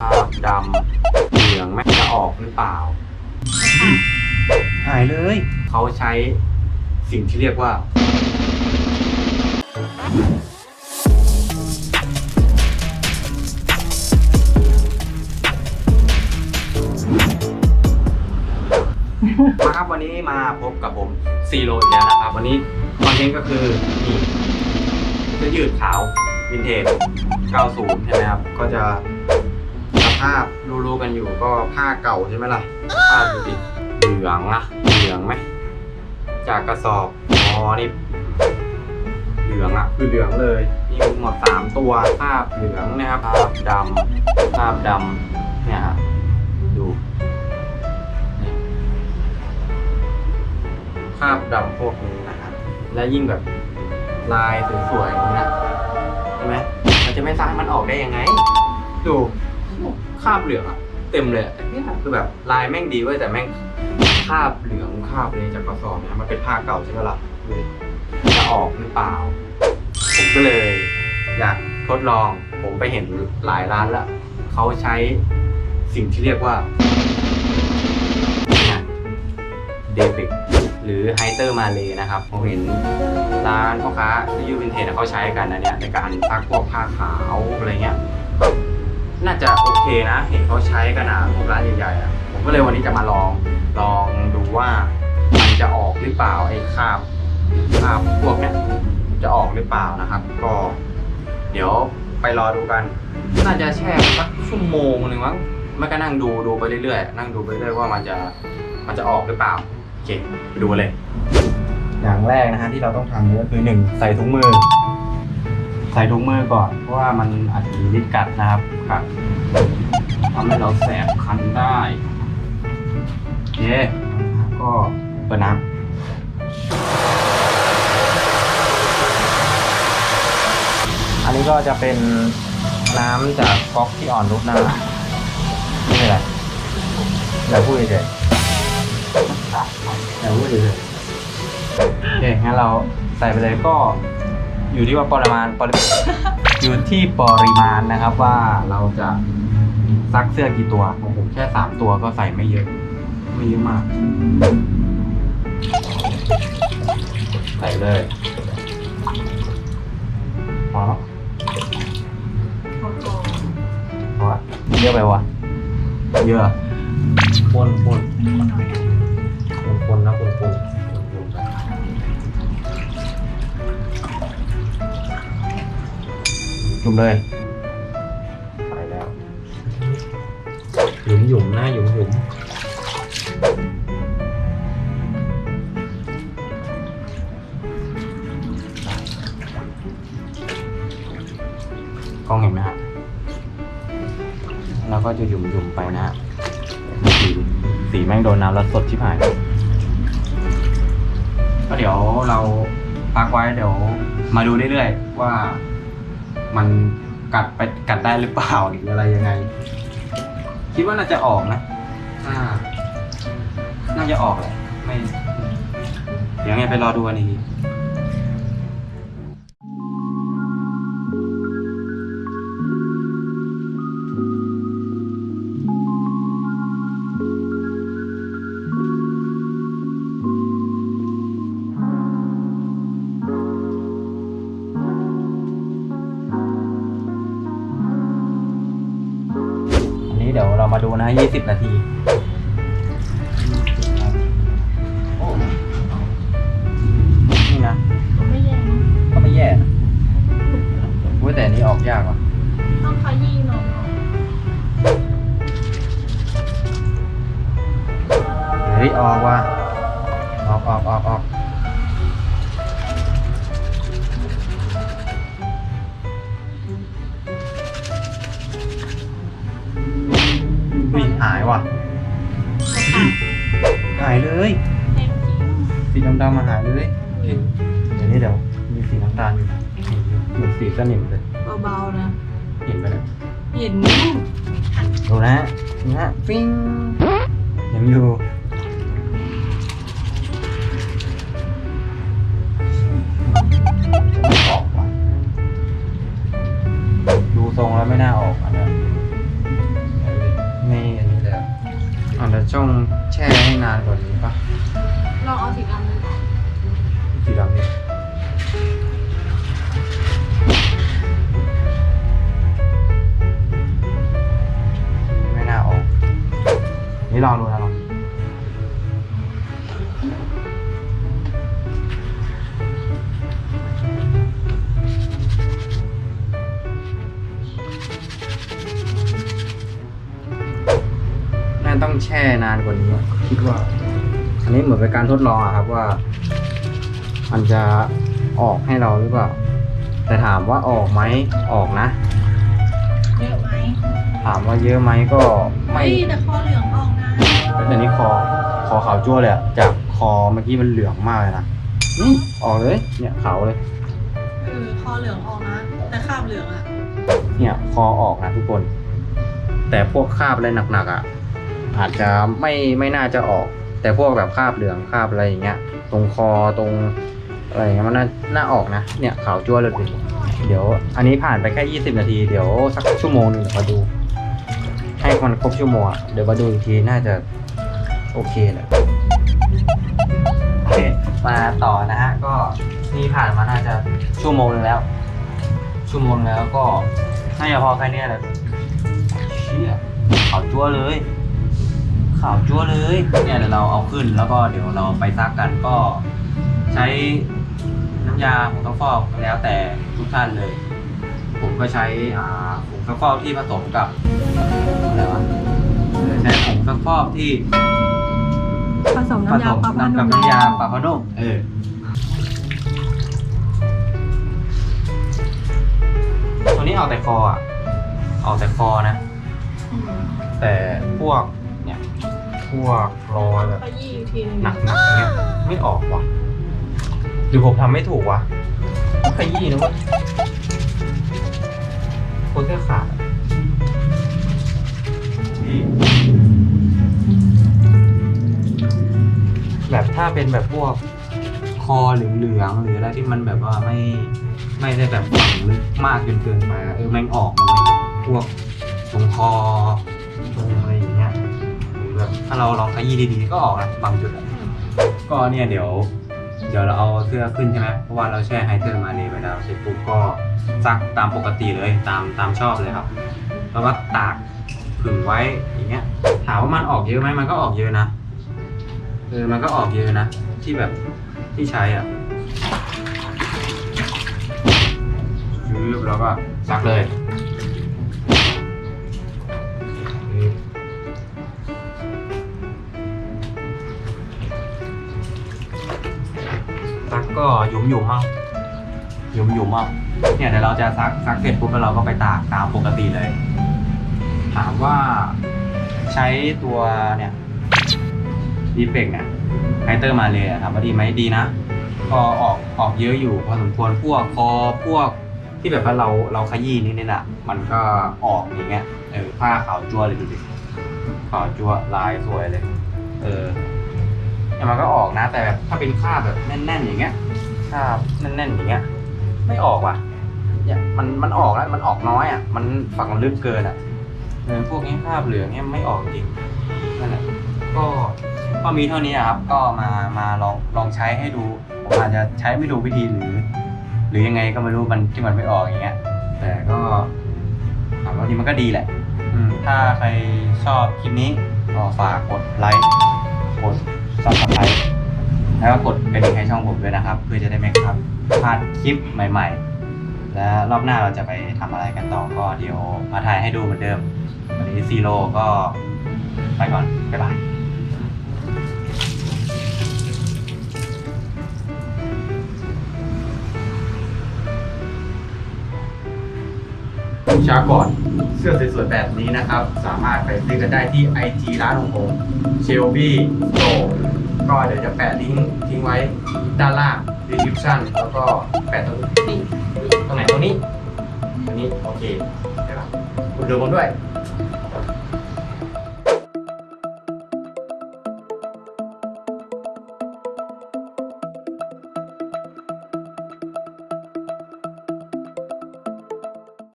คราบดำเหลืองแม่จะออกหรือเปล่า หายเลย เขาใช้สิ่งที่เรียกว่า มาครับวันนี้มาพบกับผมซีโรอีกแล้วนะครับ วันนี้คอนเทนต์ก็คือนี่เสื้อยืดขาววินเทจ90 ใช่ไหมครับ ก็จะส ภาพรู้ๆกันอยู่ก็ผ้าเก่าใช่ไหมล่ะผ้าดูดิเหลืองอะเหลืองไหมจากกระสอบอ๋อนี่เหลืองอะคือเหลืองเลยมีหมดสามตัวภาพเหลืองนะครับภาพดำภาพดำเนี่ยฮะดูนี่ภาพดำพวกนี้นะครับและยิ่งแบบลายสวยๆอย่างนี้นะใช่ไหมมันจะไม่สร้างมันออกได้ยังไง ดูคราบเหลืองอะเต็มเลยอะเนี่ยคือแบบลายแม่งดีเว้ยแต่แม่งคราบเหลืองคราบเลยจากกระสอบเนี่ยมันเป็นผ้าเก่าใช่ไหมล่ะดูดิจะออกหรือเปล่า ผมก็เลยอยากทดลองผมไปเห็นหลายร้านแล้วเขาใช้สิ่งที่เรียกว่าเดบิกหรือไฮเตอร์มาเลนะครับผมเห็นร้านพ่อค้าที่ยูวินเทจเขาใช้กันนะเนี่ยในการซักพวกผ้าขาวอะไรเงี้ย น่าจะโอเคนะ เห็นเขาใช้กันนะพวกร้านใหญ่ๆอะผมก็เลยวันนี้จะมาลองลองดูว่ามันจะออกหรือเปล่าไอ้คราบคราบพวกเนี้ยจะออกหรือเปล่านะครับ ก็ เดี๋ยวไปรอดูกัน น่าจะแช่สักชั่วโมงหนึ่งมั้งไม่ก็นั่งดูดูไปเรื่อยๆนั่งดูไปเรื่อยว่ามันจะมันจะออกหรือเปล่าโอเคไปดูเลย อย่างแรกนะฮะที่เราต้องทำก็คือหนึ่งใส่ถุงมือ ใส่ถุงมือก่อน เพราะว่ามันอาจจะมีฤทธิ์กัดนะครับครับทำให้เราแสบคันได้ โอเค ก็เปิดน้ำอันนี้ก็จะเป็นน้ำจากก๊อกที่อ่อนนุชนะไม่เป็นไรอย่าพูดเฉยๆอย่าพูดเฉยๆโอเคงั้นเราใส่ไปเลยก็ อยู่ที่ว่าปริมาณปริอยู่ที่ปริมาณนะครับว่าเราจะซักเสื้อกี่ตัวของผมแค่สามตัวก็ใส่ไม่เยอะ ไม่เยอะมาก ใส่เลยพอแล้วพอละเยอะไปวะเยอะคนคนคนคนนะคนคน จุ่มเลยไปแล้วหยุมหยุมๆนะหยุมหยุมกล้องเห็นไหมฮะแล้วก็จะหยุมหยุมไปนะฮะสีสีแม่งโดนน้ำแล้วสดชิบหายก็เดี๋ยวเราพักไว้เดี๋ยวมาดูเรื่อยๆว่า มันกัดไปกัดได้หรือเปล่าหรืออะไรยังไง คิดว่าน่าจะออกนะอ่าน่าจะออกแหละไม่เดี๋ยวไงไปรอดูอันนี้ 20 นาที นี่นะ ก็ไม่แย่ก็ไม่แย่นะโอ้ยแต่นี้ออกยากว่ะ ต้องขยี้นมองเฮ้ยออกว่ะออกออกออกออกายเลยเต็มที่สีดำๆมาหายเลยโอเคเดี๋ยวนี้เดี๋ยวมีสีน้ำตาลอยู่เห็นอยู่เหมือนสีสนิมเลยเบาๆนะเห็นไปแล้วเห็นดูนะนี่ฮะปิ้งยังอยู่จะไม่ออกว่ะดูทรงแล้วไม่น่าออกอันเนี้ จะช่องแช่ให้นานกว่านี้ปะลองเอาสีดำดูก่อนสีดำนี่ไม่น่าออก นี่ลองดูนะลอง ต้องแช่นานกว่านี้อะคิดว่า อันนี้เหมือนเป็นการทดลองอะครับว่า มันจะออกให้เราหรือเปล่า แต่ถามว่าออกไหมออกนะ เยอะไหมถามว่าเยอะไหมก็ไม่เฮ้ยแต่คอเหลืองออกนะแต่นี้คอคอขาวจั่วเลยอะจากคอเมื่อกี้มันเหลืองมากเลยนะนี่ออกเลยเนี่ยขาวเลย เออคอเหลืองออกนะ แต่คราบเหลืองอะเนี่ยคอออกนะทุกคน แต่พวกคราบอะไรหนักๆอะ อาจจะไม่ไม่น่าจะออก แต่พวกแบบคราบเหลืองคราบอะไรอย่างเงี้ย ตรงคอตรงอะไรเงี้ยมันน่าน่าออกนะ เนี่ยขาวจั่วเลยดิเดี๋ยว อันนี้ผ่านไปแค่ 20 นาที เดี๋ยวสักชั่วโมงหนึงเดี๋ยวมาดู ให้มันครบชั่วโมงเดี๋ยวมาดูอีกทีน่าจะโอเคแหละโอเค มาต่อนะฮะ ก็นี่ผ่านมาน่าจะชั่วโมงนึงแล้ว ชั่วโมงแล้วก็น่าจะพอแค่เนี้ยแหละเชี่ยขาวจั่วเลย ขาวจั่วเลยเนี่ยเดี๋ยวเราเอาขึ้นแล้วก็เดี๋ยวเราไปซักกันก็ใช้น้ำยาผงซักฟอกแล้วแต่ทุกท่านเลย ผมก็ใช้อ่าผงซักฟอกที่ผสมกับอะไรวะเออใช้ผงซักฟอกที่ผสมผน้ำสยามปลาพากับนุ่มน้ำยาปลาพานุ่มเออตัวนี้เอาแต่คออะเอาแต่คอนะ แต่พวกเนี่ย พวกรอยแบบขยี้อีกทีนึงหนักๆเนี้ยไม่ออกว่ะหรือผมทำไม่ถูกวะต้องขยี้นะเวะโคตรแค่ขาดอะนี่แบบถ้าเป็นแบบพวกคอเหลืองๆหรืออะไรที่มันแบบว่าไม่ไม่ได้แบบฝังลึกมากจนเกินไปอะเออแม่งออกมาเลยพวกตรงคอตรง แบบถ้าเราลองขยี้ดีๆก็ออกนะบางจุดอะก็เนี่ยเดี๋ยว เดี๋ยวเราเอาเสื้อขึ้นใช่ไหมเพราะว่าเราแช่ไฮเตอร์มาเลยไปแล้วเสร็จปุ๊บก็ซักตามปกติเลยตามตามชอบเลยครับแล้วก็ตากผึ่งไว้อย่างเงี้ย ถามว่ามันออกเยอะไหมมันก็ออกเยอะนะเออมันก็ออกเยอะนะ ที่แบบที่ใช้อะชืบแล้วก็ซักเลย ซักก็หยุมหยุมๆเอาหยุมหยุมๆเอาเนี่ยเดี๋ยวเราจะซักซักเสร็จปุ๊บแล้วเราก็ไปตากตามปกติเลย ถามว่าใช้ตัวเนี่ยดีเฟกเนี่ยไฮเตอร์มาเลยถามว่าดีไหมดีนะ ก็ออกออกเยอะอยู่พอสมควรพวกคอพวกที่แบบว่าเราเราขยี้นิดนี่แหละมันก็ออกอย่างเงี้ยเออผ้าขาวจั่วเลยดูดิขาวจั่วลายสวยเลย เออ แต่มันก็ออกนะ แต่แบบถ้าเป็นคราบแบบแน่นๆอย่างเงี้ยคราบแน่นๆอย่างเงี้ย ไม่ออกว่ะ เนี่ยมันมันออกแล้วมันออกน้อยอะ มันฝังลึกเกินอะเออพวกนี้คราบเหลืองเนี่ยไม่ออกจริงนั่นแหละก็ก็มีเท่านี้อะครับ ก็มามาลองลองใช้ให้ดูผมอาจจะใช้ไม่ถูกวิธีหรือ หรือยังไงก็ไม่รู้มันที่มันไม่ออกอย่างเงี้ย แต่ก็ถามว่าดีมันก็ดีแหละถ้าใครชอบคลิปนี้ก็ฝากกดไลค์กด ซับสไครต์แล้วก็กดกระดิ่งให้ช่องผมด้วยนะครับ เพื่อจะได้ไม่พลาดพลาดคลิปใหม่ ๆ และรอบหน้าเราจะไปทำอะไรกันต่อก็เดี๋ยวมาถ่ายให้ดูเหมือนเดิม วันนี้ซีโร่ก็ไปก่อน บ๊ายบายช้าก่อน เสื้อสวยๆแบบนี้นะครับ สามารถไปซื้อกันได้ที่ IG ร้านของผมเชลบี้โตก็เดี๋ยวจะแปะลิงก์ทิ้งไว้ด้านล่าง description แล้วก็แปะตรงนี้ตรงไหนตรงนี้ตรงนี้โอเคเดี๋ยวครับคุณดูผมด้วย